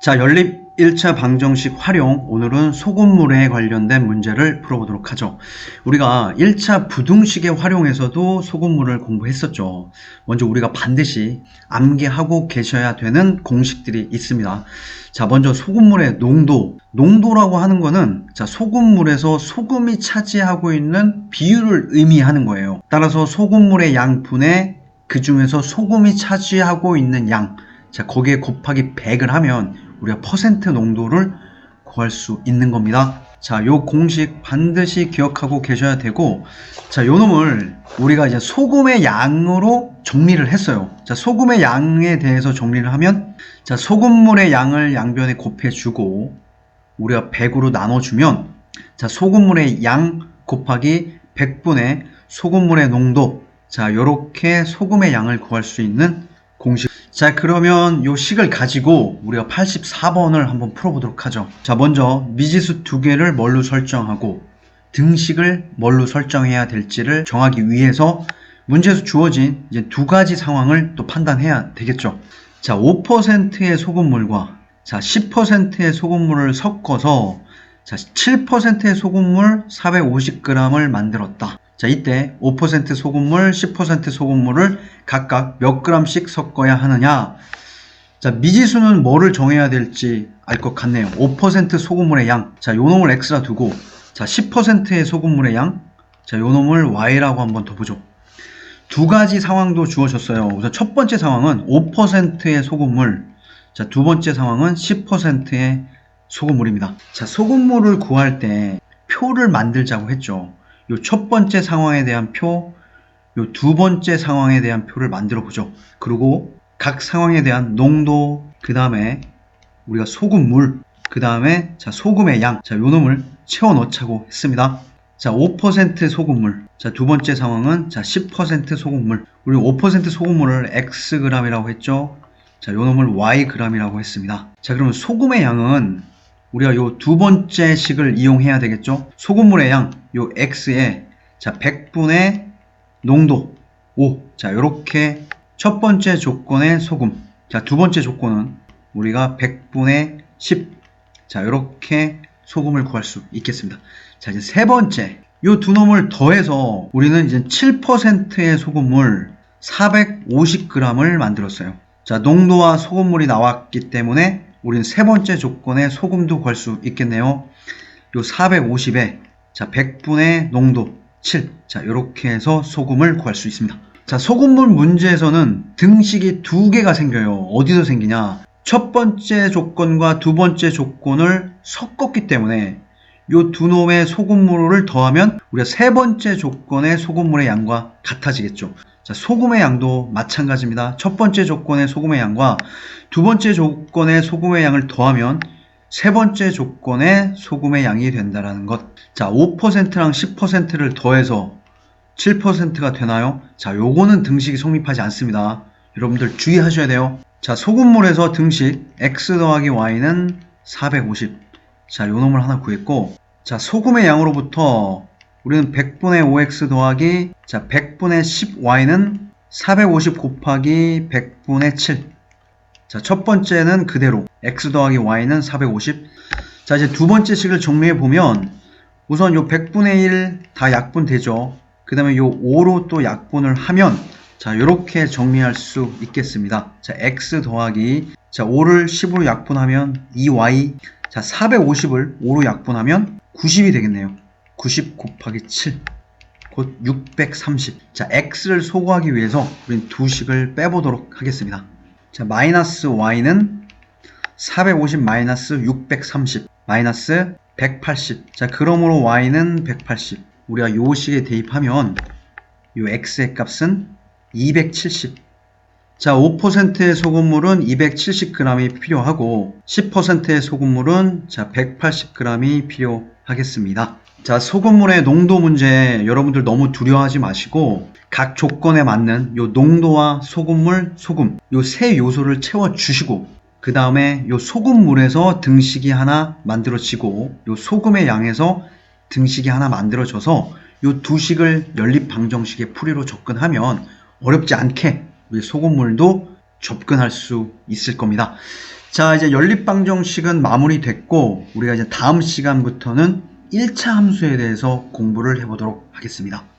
자, 연립 1차 방정식 활용. 오늘은 소금물에 관련된 문제를 풀어보도록 하죠. 우리가 1차 부등식의 활용에서도 소금물을 공부했었죠. 먼저 우리가 반드시 암기하고 계셔야 되는 공식들이 있습니다. 자, 먼저 소금물의 농도. 농도라고 하는 거는 자, 소금물에서 소금이 차지하고 있는 비율을 의미하는 거예요. 따라서 소금물의 양분의 그 중에서 소금이 차지하고 있는 양. 자, 거기에 곱하기 100을 하면 우리가 퍼센트 농도를 구할 수 있는 겁니다. 자, 요 공식 반드시 기억하고 계셔야 되고, 자, 요 놈을 우리가 이제 소금의 양으로 정리를 했어요. 자, 소금의 양에 대해서 정리를 하면, 자, 소금물의 양을 양변에 곱해주고, 우리가 100으로 나눠주면, 자, 소금물의 양 곱하기 100분의 소금물의 농도, 자, 요렇게 소금의 양을 구할 수 있는 공식. 자, 그러면 요 식을 가지고 우리가 84번을 한번 풀어보도록 하죠. 자, 먼저 미지수 두 개를 뭘로 설정하고 등식을 뭘로 설정해야 될지를 정하기 위해서 문제에서 주어진 이제 두 가지 상황을 또 판단해야 되겠죠. 자, 5%의 소금물과 자, 10%의 소금물을 섞어서 자, 7%의 소금물 450g을 만들었다. 자, 이때 5% 소금물, 10% 소금물을 각각 몇 g씩 섞어야 하느냐? 자, 미지수는 뭐를 정해야 될지 알 것 같네요. 5% 소금물의 양. 자, 요 놈을 x라 두고, 자, 10%의 소금물의 양. 자, 요 놈을 y라고 한번 더 보죠. 두 가지 상황도 주어졌어요. 우선 첫 번째 상황은 5%의 소금물. 자, 두 번째 상황은 10%의 소금물입니다. 자, 소금물을 구할 때 표를 만들자고 했죠. 요첫 번째 상황에 대한 표, 요두 번째 상황에 대한 표를 만들어 보죠. 그리고 각 상황에 대한 농도, 그 다음에 우리가 소금물, 그 다음에 자 소금의 양, 자 요 놈을 채워 넣자고 했습니다. 자 5% 소금물, 자 두 번째 상황은 자 10% 소금물, 우리 5% 소금물을 x g이라고 했죠. 자 요 놈을 y g이라고 했습니다. 자 그러면 소금의 양은 우리가 요 두 번째 식을 이용해야 되겠죠. 소금물의 양, 요 x에 자 100분의 농도 5. 자, 요렇게 첫 번째 조건의 소금. 자, 두 번째 조건은 우리가 100분의 10. 자, 요렇게 소금을 구할 수 있겠습니다. 자, 이제 세 번째. 요 두 놈을 더해서 우리는 이제 7%의 소금물 450g을 만들었어요. 자, 농도와 소금물이 나왔기 때문에 우리는 세 번째 조건의 소금도 구할 수 있겠네요. 요 450에 자, 100분의 농도 7. 자, 이렇게 해서 소금을 구할 수 있습니다. 자, 소금물 문제에서는 등식이 두 개가 생겨요. 어디서 생기냐? 첫 번째 조건과 두 번째 조건을 섞었기 때문에 이두 놈의 소금물을 더하면 우리가 세 번째 조건의 소금물의 양과 같아지겠죠. 자, 소금의 양도 마찬가지입니다. 첫 번째 조건의 소금의 양과 두 번째 조건의 소금의 양을 더하면 세 번째 조건의 소금의 양이 된다라는 것. 자, 5%랑 10%를 더해서 7%가 되나요? 자, 요거는 등식이 성립하지 않습니다. 여러분들 주의하셔야 돼요. 자, 소금물에서 등식 x 더하기 y는 450. 자, 요 놈을 하나 구했고, 자, 소금의 양으로부터 우리는 100분의 5x 더하기, 자, 100분의 10y는 450 곱하기 100분의 7. 자, 첫 번째는 그대로 x 더하기 y는 450. 자, 이제 두 번째 식을 정리해 보면 우선 요 100분의 1 다 약분 되죠. 그 다음에 요 5로 또 약분을 하면 자, 요렇게 정리할 수 있겠습니다. 자, x 더하기 자, 5를 10으로 약분하면 2y 자, 450을 5로 약분하면 90이 되겠네요. 90 곱하기 7 곧 630. 자, x를 소구하기 위해서 우린 두 식을 빼보도록 하겠습니다. 자, 마이너스 y는 450 마이너스 630 마이너스 180. 자, 그러므로 y는 180. 우리가 요 식에 대입하면 요 x의 값은 270. 자, 5%의 소금물은 270g이 필요하고 10%의 소금물은 자, 180g이 필요하겠습니다. 자, 소금물의 농도 문제 여러분들 너무 두려워하지 마시고 각 조건에 맞는 요 농도와 소금물, 소금 요 세 요소를 채워 주시고 그 다음에 요 소금물에서 등식이 하나 만들어지고 요 소금의 양에서 등식이 하나 만들어져서 요 두 식을 연립 방정식의 풀이로 접근하면 어렵지 않게 우리 소금물도 접근할 수 있을 겁니다. 자, 이제 연립 방정식은 마무리됐고, 우리가 이제 다음 시간부터는 1차 함수에 대해서 공부를 해보도록 하겠습니다.